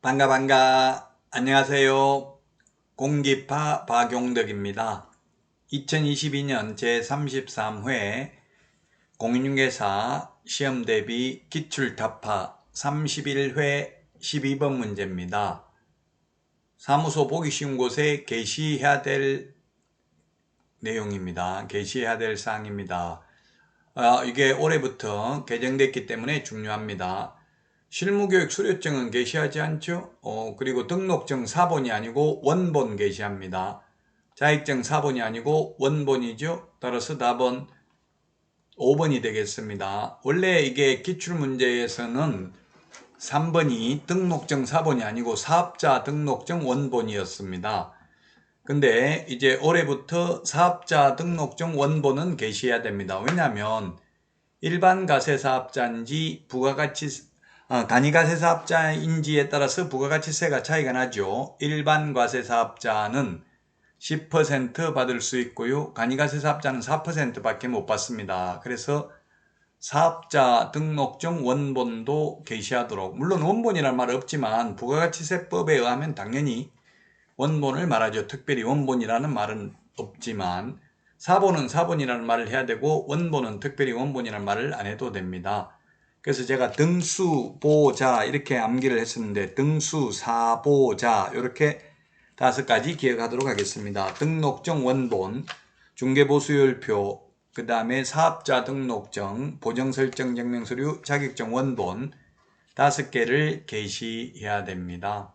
반가 반가. 안녕하세요. 공기파 박용덕입니다. 2022년 제33회 공인중개사 시험 대비 기출타파 31회 12번 문제입니다. 사무소 보기 쉬운 곳에 게시해야 될 내용입니다. 게시해야 될 사항입니다. 아, 이게 올해부터 개정됐기 때문에 중요합니다 실무교육 수료증은 게시하지 않죠. 어, 그리고 등록증 사본이 아니고 원본 게시합니다. 자격증 사본이 아니고 원본이죠. 따라서 답은 5번이 되겠습니다. 원래 이게 기출문제에서는 3번이 등록증 사본이 아니고 사업자 등록증 원본이었습니다. 근데 이제 올해부터 사업자 등록증 원본은 게시해야 됩니다. 왜냐하면 일반 가세사업자인지 부가가치 어, 단위과세 사업자인지에 따라서 부가가치세가 차이가 나죠. 일반 과세 사업자는 10% 받을 수 있고요. 간이과세사업자는 4%밖에 못 받습니다. 그래서 사업자 등록증 원본도 게시하도록 물론 원본이란 말 없지만 부가가치세법에 의하면 당연히 원본을 말하죠. 특별히 원본이라는 말은 없지만 사본은 사본이라는 말을 해야 되고 원본은 특별히 원본이라는 말을 안 해도 됩니다. 그래서 제가 등수보자 이렇게 암기를 했었는데 등수사보자 이렇게 다섯 가지 기억하도록 하겠습니다. 등록증 원본, 중개보수율표, 그 다음에 사업자 등록증, 보정설정 증명서류, 자격증 원본 다섯 개를 게시해야 됩니다.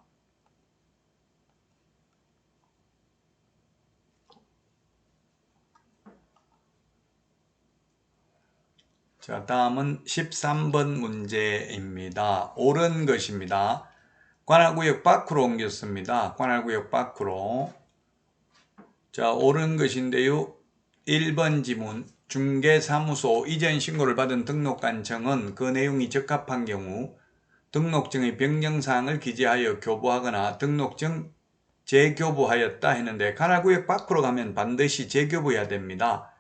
자, 다음은 13번 문제입니다. 옳은 것입니다. 관할구역 밖으로 옮겼습니다. 관할구역 밖으로. 자, 옳은 것인데요. 1번 지문. 중개사무소 이전 신고를 받은 등록관청은 그 내용이 적합한 경우 등록증의 변경사항을 기재하여 교부하거나 등록증 재교부하였다 했는데 관할구역 밖으로 가면 반드시 재교부해야 됩니다.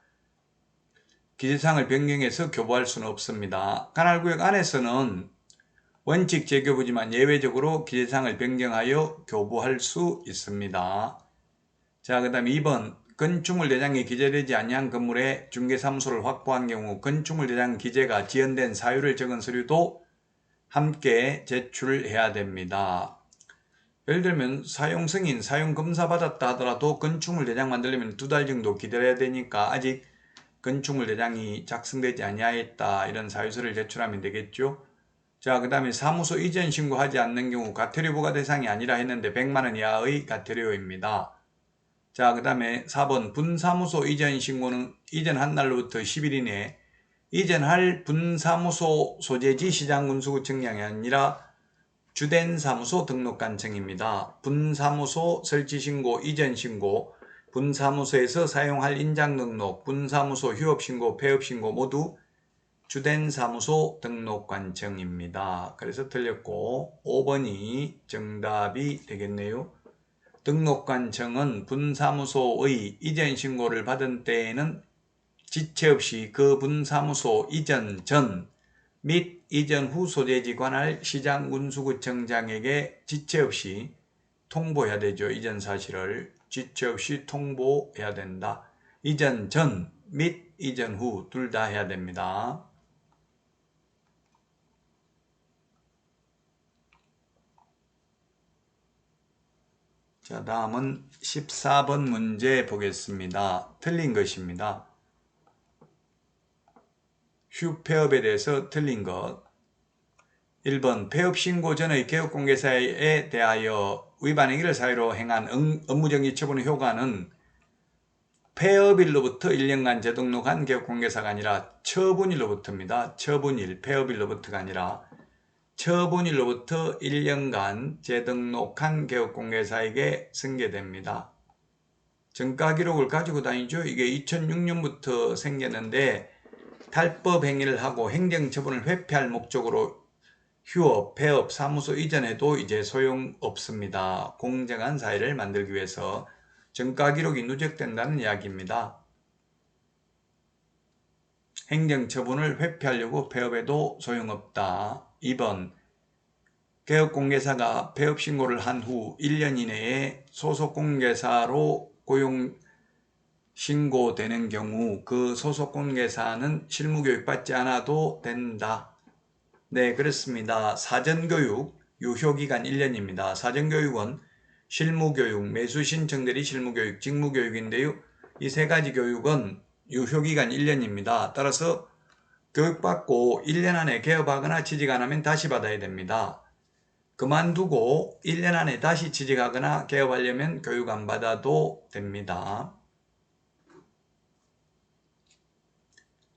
기재사항을 변경해서 교부할 수는 없습니다. 간할구역 안에서는 원칙 재교부지만 예외적으로 기재사항을 변경하여 교부할 수 있습니다. 자, 그 다음 2번 건축물 대장에 기재되지 아니한 건물에 중개사무소를 확보한 경우 건축물 대장 기재가 지연된 사유를 적은 서류도 함께 제출해야 됩니다. 예를 들면 사용 승인, 사용 검사 받았다 하더라도 건축물 대장 만들려면 두 달 정도 기다려야 되니까 아직 건축물 대장이 작성되지 아니하였다 이런 사유서를 제출하면 되겠죠. 자, 그 다음에 사무소 이전 신고하지 않는 경우 가태료 부과 대상이 아니라 했는데 100만원 이하의 가태료입니다. 자, 그 다음에 4번 분사무소 이전 신고는 이전한 날로부터 10일 이내 이전할 분사무소 소재지 시장군수구청량이 아니라 주된 사무소 등록관청입니다. 분사무소 설치신고, 이전신고, 분사무소에서 사용할 인장 등록, 분사무소 휴업신고, 폐업신고 모두 주된 사무소 등록 관청입니다. 그래서 틀렸고 5번이 정답이 되겠네요. 등록관청은 분사무소의 이전 신고를 받은 때에는 지체 없이 그 분사무소 이전 전 및 이전 후 소재지 관할 시장군수구청장에게 지체 없이 통보해야 되죠. 이전 사실을. 지체 없이 통보해야 된다. 이전 전 및 이전 후 둘 다 해야 됩니다. 자, 다음은 14번 문제 보겠습니다. 틀린 것입니다. 휴 폐업에 대해서 틀린 것. 1번 폐업 신고 전의 개업공개사에 대하여 위반 행위를 사유로 행한 업무정지 처분의 효과는 폐업일로부터 1년간 재등록한 개업공개사가 아니라 처분일로부터입니다. 처분일, 폐업일로부터가 아니라 처분일로부터 1년간 재등록한 개업공개사에게 승계됩니다. 정가 기록을 가지고 다니죠. 이게 2006년부터 생겼는데 탈법 행위를 하고 행정처분을 회피할 목적으로 휴업, 폐업, 사무소 이전에도 이제 소용없습니다. 공정한 사회를 만들기 위해서 정가 기록이 누적된다는 이야기입니다. 행정처분을 회피하려고 폐업해도 소용없다. 2번 개업공개사가 폐업 신고를 한 후 1년 이내에 소속 공개사로 고용 신고되는 경우 그 소속 공개사는 실무교육 받지 않아도 된다. 네, 그렇습니다. 사전교육 유효기간 1년입니다. 사전교육은 실무교육, 매수신청들이 실무교육, 직무교육인데요. 이 세 가지 교육은 유효기간 1년입니다. 따라서 교육받고 1년 안에 개업하거나 취직 안 하면 다시 받아야 됩니다. 그만두고 1년 안에 다시 취직하거나 개업하려면 교육 안 받아도 됩니다.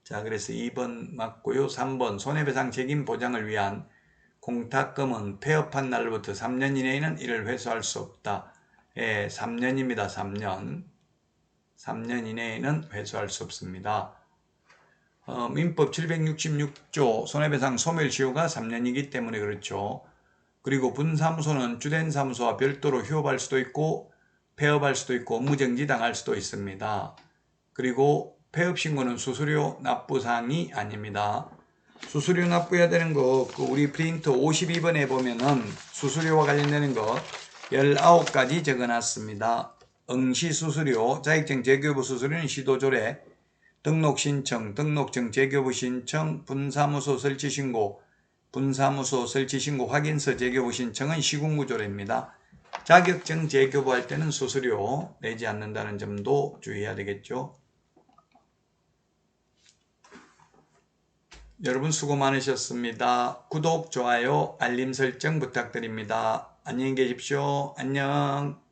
자, 그래서 2번 맞고요. 3번 손해배상 책임 보장을 위한 공탁금은 폐업한 날부터 3년 이내에는 이를 회수할 수 없다. 예, 3년입니다. 3년. 3년 이내에는 회수할 수 없습니다. 어, 민법 766조 손해배상 소멸시효가 3년이기 때문에 그렇죠. 그리고 분사무소는 주된 사무소와 별도로 휴업할 수도 있고 폐업할 수도 있고 업무정지 당할 수도 있습니다. 그리고 폐업 신고는 수수료 납부 사항이 아닙니다. 수수료 납부해야 되는 거, 그 우리 프린트 52번에 보면은 수수료와 관련되는 거 19가지 적어놨습니다. 응시 수수료, 자격증 재교부 수수료는 시도조례, 등록 신청, 등록증 재교부 신청, 분사무소 설치 신고, 분사무소 설치 신고 확인서 재교부 신청은 시군구조례입니다. 자격증 재교부할 때는 수수료 내지 않는다는 점도 주의해야 되겠죠. 여러분 수고 많으셨습니다. 구독, 좋아요, 알림 설정 부탁드립니다. 안녕히 계십시오. 안녕.